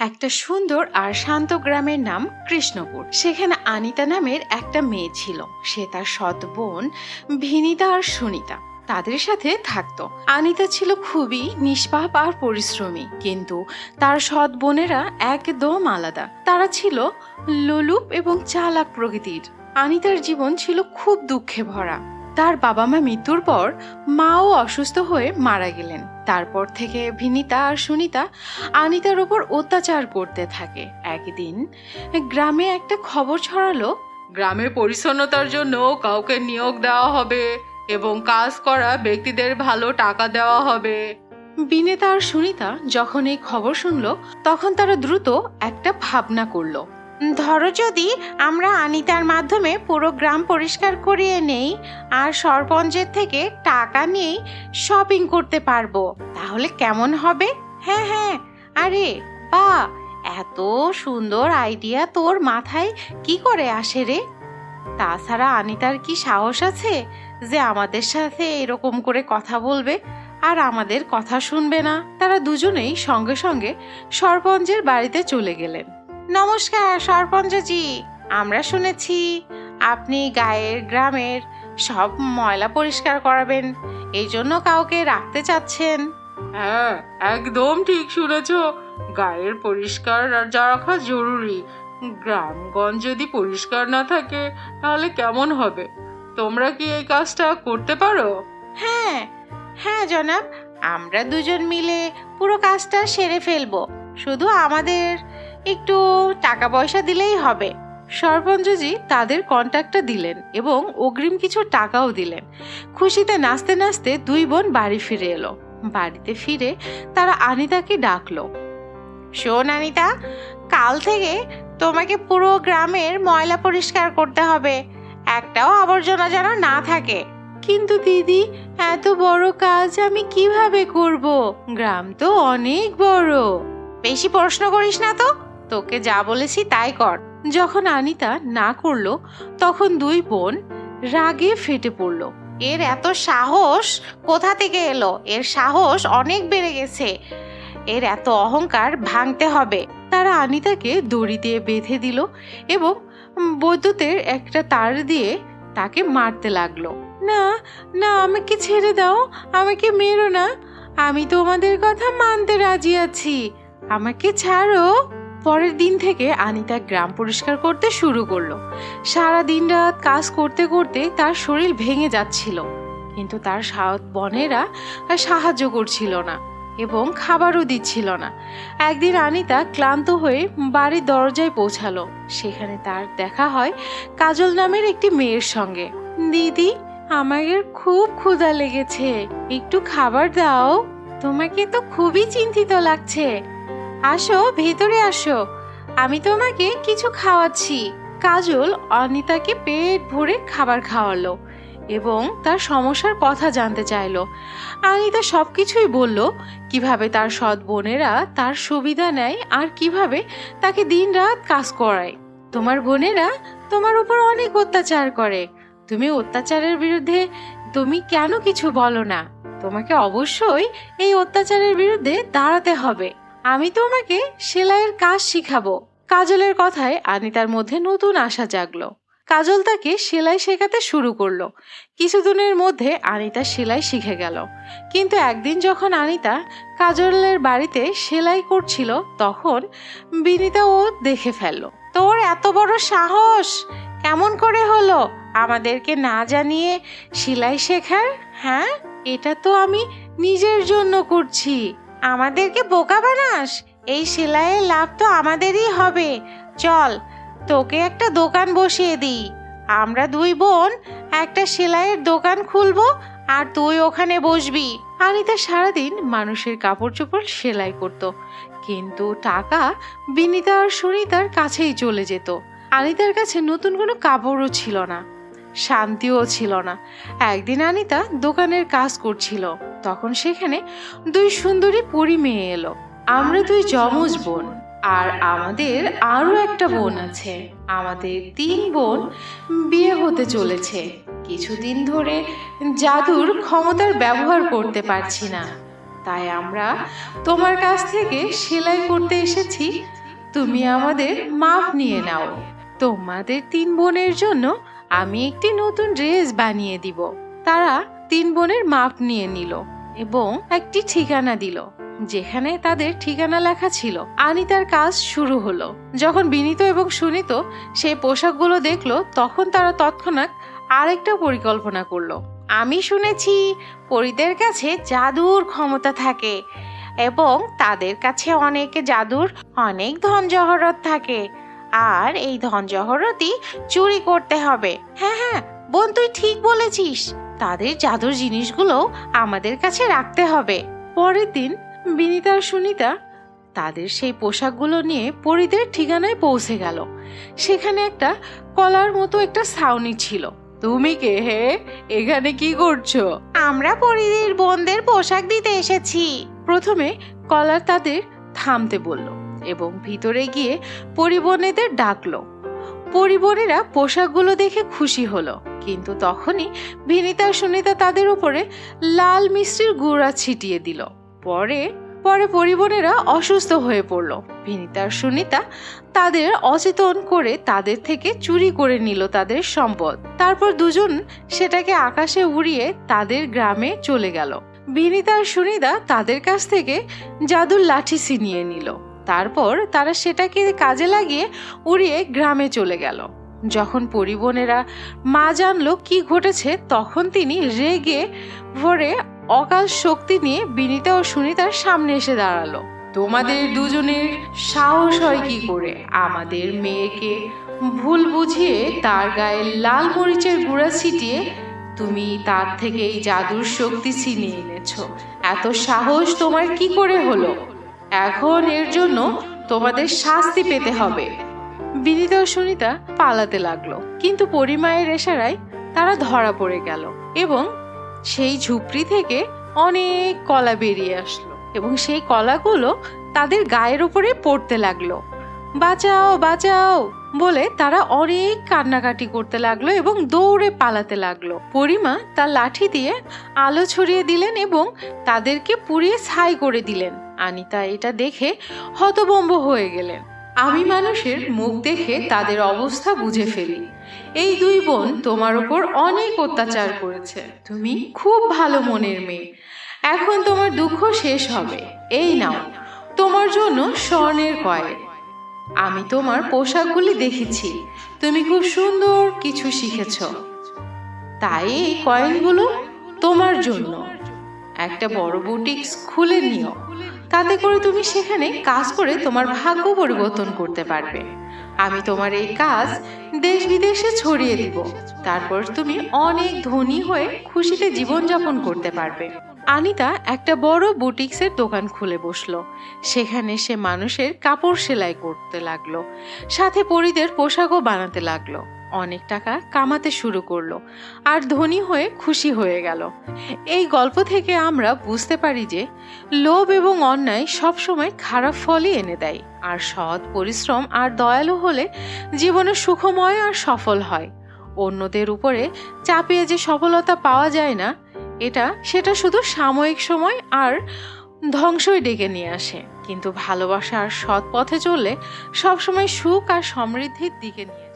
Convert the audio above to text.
একটা সুন্দর আর শান্ত গ্রামের নাম কৃষ্ণপুর। সেখানে আনিতা নামের একটা মেয়ে ছিল। সে তার সৎ বোন ভিনিতা আর সুনিতা। তাদের সাথে থাকতো। আনিতা ছিল খুবই নিষ্পাপ আর পরিশ্রমী, কিন্তু তার সৎ বোনেরা একদম আলাদা। তারা ছিল লোলুপ এবং চালাক প্রকৃতির। আনিতার জীবন ছিল খুব দুঃখে ভরা। তার বাবা মা মৃত্যুর পর মাও অসুস্থ হয়ে মারা গেলেন। তারপর থেকে ভিনিতা আর সুনিতা আনিতার ওপর অত্যাচার করতে থাকে। একদিন গ্রামে একটা খবর ছড়ালো গ্রামে পরিচ্ছন্নতার জন্য কাউকে নিয়োগ দেওয়া হবে এবং কাজ করা ব্যক্তিদের ভালো টাকা দেওয়া হবে। বিনেতা আর সুনিতা যখন এই খবর শুনলো, তখন তারা দ্রুত একটা ভাবনা করল। ধরো যদি আমরা আনিতার মাধ্যমে পুরো গ্রাম পরিষ্কার করিয়ে নেই আর সরপঞ্চের থেকে টাকা নিয়েই শপিং করতে পারব, তাহলে কেমন হবে? হ্যাঁ হ্যাঁ। আরে, বা, এত সুন্দর আইডিয়া তোর মাথায় কি করে আসে রে? তাছাড়া আনিতার কি সাহস আছে যে আমাদের সাথে এরকম করে কথা বলবে আর আমাদের কথা শুনবে না? তারা দুজনেই সঙ্গে সঙ্গে সরপঞ্চের বাড়িতে চলে গেলেন। নমস্কার সরপঞ্চজি আমরা শুনেছি আপনি গায়ের গ্রামের সব ময়লা পরিষ্কার করাবেন এই জন্য কাউকে রাখতে চাচ্ছেন। হ্যাঁ একদম ঠিক শুনেছ। গায়ের পরিষ্কার রাখা জরুরি। গ্রামগঞ্জ যদি পরিষ্কার না থাকে তাহলে কেমন হবে? তোমরা কি এই কাজটা করতে পারো? হ্যাঁ হ্যাঁ জনাব আমরা দুজন মিলে পুরো কাজটা সেরে ফেলব। শুধু আমাদের একটু টাকা পয়সা দিলেই হবে। সরপঞ্চজি তাদের কন্ট্যাক্টটা দিলেন এবং অগ্রিম কিছু টাকাও দিলেন। খুশিতে নাচতে নাচতে দুই বোন বাড়ি ফিরে এলো। বাড়িতে ফিরে তারা আনিতাকে ডাকলো। শোন আনিতা, কাল থেকে তোমাকে পুরো গ্রামের ময়লা পরিষ্কার করতে হবে। একটাও আবর্জনা যেন না থাকে। কিন্তু দিদি, এত বড় কাজ আমি কীভাবে করব? গ্রাম তো অনেক বড়। বেশি প্রশ্ন করিস না তো। তোকে যা বলেছি তাই কর। যখন আনিতা না করল, তখন দুই বোন রাগে ফেটে পড়ল। এর এত সাহস কোথা থেকে এলো? এর সাহস অনেক বেড়ে গেছে। এর এত অহংকার ভাঙতে হবে। তারা আনিতাকে দড়ি দিয়ে বেঁধে দিল এবং বৈদ্যুতের একটা তার দিয়ে তাকে মারতে লাগল। না না, আমাকে ছেড়ে দাও, আমাকে মেরো না। আমি তোমাদের কথা মানতে রাজি আছি। আমাকে ছাড়ো। পরের দিন থেকে আনিতা গ্রাম পরিষ্কার করতে শুরু করল। সারা দিন রাত কাজ করতে করতে তার শরীর ভেঙে যাচ্ছিল। কিন্তু তার বনেরা সাহায্য করছিল না এবং খাবারও দিচ্ছিল না। একদিন আনিতা ক্লান্ত হয়ে বাড়ির দরজায় পৌঁছালো। সেখানে তার দেখা হয় কাজল নামের একটি মেয়ের সঙ্গে। দিদি আমাদের খুব ক্ষুধা লেগেছে। একটু খাবার দাও। তোমাকে তো খুবই চিন্তিত লাগছে। আসো, ভেতরে আসো। আমি তোমাকে কিছু খাওয়াচ্ছি। কাজল অনিতাকে পেট ভরে খাবার খাওয়ালো এবং তার সমস্যার কথা জানতে চাইলো। অনিতা সব কিছুই বলল, কীভাবে তার সৎ বোনেরা তার সুবিধা নেয় আর কীভাবে তাকে দিনরাত কাজ করায়। তোমার বোনেরা তোমার উপর অনেক অত্যাচার করে। তুমি অত্যাচারের বিরুদ্ধে তুমি কেন কিছু বলো না? তোমাকে অবশ্যই এই অত্যাচারের বিরুদ্ধে দাঁড়াতে হবে। আমি তোমাকে সেলাইয়ের কাজ শিখাবো। কাজলের কথায় আনিতার মধ্যে নতুন আশা জাগলো। কাজল তাকে সেলাই শেখাতে শুরু করল। কিছুদিনের মধ্যে আনিতা সেলাই শিখে গেল। কিন্তু একদিন যখন আনিতা কাজলের বাড়িতে সেলাই করছিল, তখন বিনিতা ও দেখে ফেলল, তোর এত বড় সাহস! কেমন করে হলো? আমাদেরকে না জানিয়ে সেলাই শেখার হ্যাঁ? এটা তো আমি নিজের জন্য করছি। আমাদেরকে বোকা বানাস? এই সেলাইয়ের লাভ তো আমাদেরই হবে। চল, তোকে একটা দোকান বসিয়ে দিই। আমরা দুই বোন একটা সেলাইয়ের দোকান খুলবো আর তুই ওখানে বসবি। আনিতা সারাদিন মানুষের কাপড় চোপড় সেলাই করত, কিন্তু টাকা বিনিতা আর সুনিতার কাছেই চলে যেত। আনিতার কাছে নতুন কোনো কাপড়ও ছিল না। শান্তিও ছিল না। একদিন আনিতা দোকানের কাজ করছিল। তখন সেখানে দুই সুন্দরী পরি মেয়ে এলো। আমরা দুই যমজ বোন। আর আমাদের আরও একটা বোন আছে। আমাদের তিন বোন বিয়ে হতে চলেছে। কিছুদিন ধরে জাদুর ক্ষমতার ব্যবহার করতে পারছি না। তাই আমরা তোমার কাছ থেকে সেলাই করতে এসেছি। তুমি আমাদের মাপ নিয়ে নাও। তোমাদের তিন বোনের জন্য আমি একটি নতুন ড্রেস বানিয়ে দিব। তারা তিন বোনের মাপ নিয়ে নিল এবং একটি ঠিকানা দিল, যেখানে তাদের ঠিকানা লেখা ছিল। আনিতার কাজ শুরু হলো। যখন বিনীত এবং সুনীত সেই পোশাকগুলো দেখল, তখন তারা তৎক্ষণাৎ আরেকটা পরিকল্পনা করল। আমি শুনেছি, পরীদের কাছে জাদুর ক্ষমতা থাকে এবং তাদের কাছে অনেকে জাদুর, অনেক ধন জহরত থাকে। আর এই ধন জহরতি চুরি করতে হবে। হ্যাঁ হ্যাঁ বোন তুই ঠিক বলেছিস। তাদের জাদুর জিনিসগুলো আমাদের কাছে রাখতে হবে। পরের দিন বিনিতা আর সুনিতা তাদের সেই পোশাকগুলো নিয়ে পরিদের ঠিকানায় পৌঁছে গেল। সেখানে একটা কলার মতো একটা ছাউনি ছিল। তুমি কে হে? এখানে কি করছ? আমরা পরিদের বোনদের পোশাক দিতে এসেছি। প্রথমে কলার তাদের থামতে বলল। এবং ভিতরে গিয়ে পরিবনেদের ডাকলো। পরিবনেরা পোশাকগুলো দেখে খুশি হলো, কিন্তু তখনই আর সুনিতা তাদের উপরে লাল মিষ্টির গুঁড়া ছিটিয়ে দিল। পরে পরে পরিবনেরা অসুস্থ হয়ে পড়ল। আর সুনিতা তাদের অচেতন করে তাদের থেকে চুরি করে নিল তাদের সম্পদ। তারপর দুজন সেটাকে আকাশে উড়িয়ে তাদের গ্রামে চলে গেল। বিনিতা আর সুনিতা তাদের কাছ থেকে জাদুর লাঠি ছিনিয়ে নিল। তারপর তারা সেটাকে কাজে লাগিয়ে উড়িয়ে গ্রামে চলে গেল। যখন পরিবনেরা মা জানলো কি ঘটেছে, তখন তিনি রেগে ভরে অকাল শক্তি নিয়ে বিনিতা ও সুনিতার সামনে এসে দাঁড়াল। তোমাদের দুজনের সাহস হয় কি করে? আমাদের মেয়েকে ভুল বুঝিয়ে তার গায়ে লাল মরিচের গুঁড়া ছিটিয়ে তুমি তার থেকে এই জাদুর শক্তি ছিনিয়ে এনেছো। এত সাহস তোমার কি করে হলো? এখন এর জন্য তোমাদের শাস্তি পেতে হবে। বিনিতা সুনিতা পালাতে লাগল, কিন্তু পরিমায়ের এশারায় তারা ধরা পড়ে গেল এবং সেই ঝুপড়ি থেকে অনেক কলা বেরিয়ে আসলো এবং সেই কলাগুলো তাদের গায়ের উপরে পড়তে লাগল। বাঁচাও বাঁচাও! বলে তারা অনেক কান্নাকাটি করতে লাগল এবং দৌড়ে পালাতে লাগল। পরিমা তার লাঠি দিয়ে আলো ছড়িয়ে দিলেন এবং তাদেরকে পুড়িয়ে ছাই করে দিলেন। আনিতা এটা দেখে হতবম্ব হয়ে গেলেন। আমি মানুষের মুখ দেখে তাদের অবস্থা বুঝে ফেলি। এই দুই বোন তোমার ওপর অনেক অত্যাচার করেছে। তুমি খুব ভালো মনের মেয়ে। এখন তোমার দুঃখ শেষ হবে। এই নাও। তোমার জন্য স্বর্ণের কয়েন। আমি তোমার পোশাকগুলি দেখেছি। তুমি খুব সুন্দর কিছু শিখেছ। তাই এই কয়েনগুলো তোমার জন্য। একটা বড় বুটিক্স খুলে নিও। তাতে করে তুমি সেখানে কাজ করে তোমার ভাগ্য পরিবর্তন করতে পারবে। আমি তোমার এই কাজ দেশ বিদেশে ছড়িয়ে দিব। তারপর তুমি অনেক ধনী হয়ে খুশিতে জীবনযাপন করতে পারবে। আনিতা একটা বড় বুটিক্সের দোকান খুলে বসল। সেখানে সে মানুষের কাপড় সেলাই করতে লাগল। সাথে পরিদের পোশাকও বানাতে লাগল। অনেক টাকা কামাতে শুরু করল আর ধনী হয়ে খুশি হয়ে গেল। এই গল্প থেকে আমরা বুঝতে পারি যে, লোভ এবং অন্যায় সবসময় খারাপ ফলই এনে দেয় আর সৎ পরিশ্রম আর দয়ালু হলে জীবনে সুখময় আর সফল হয়। অন্যদের উপরে চাপিয়ে যে সফলতা পাওয়া যায় না এটা সেটা শুধু সাময়িক সময় আর ধ্বংসই ডেকে নিয়ে আসে। কিন্তু ভালোবাসা আর সৎ পথে চললে সবসময় সুখ আর সমৃদ্ধির দিকে নিয়ে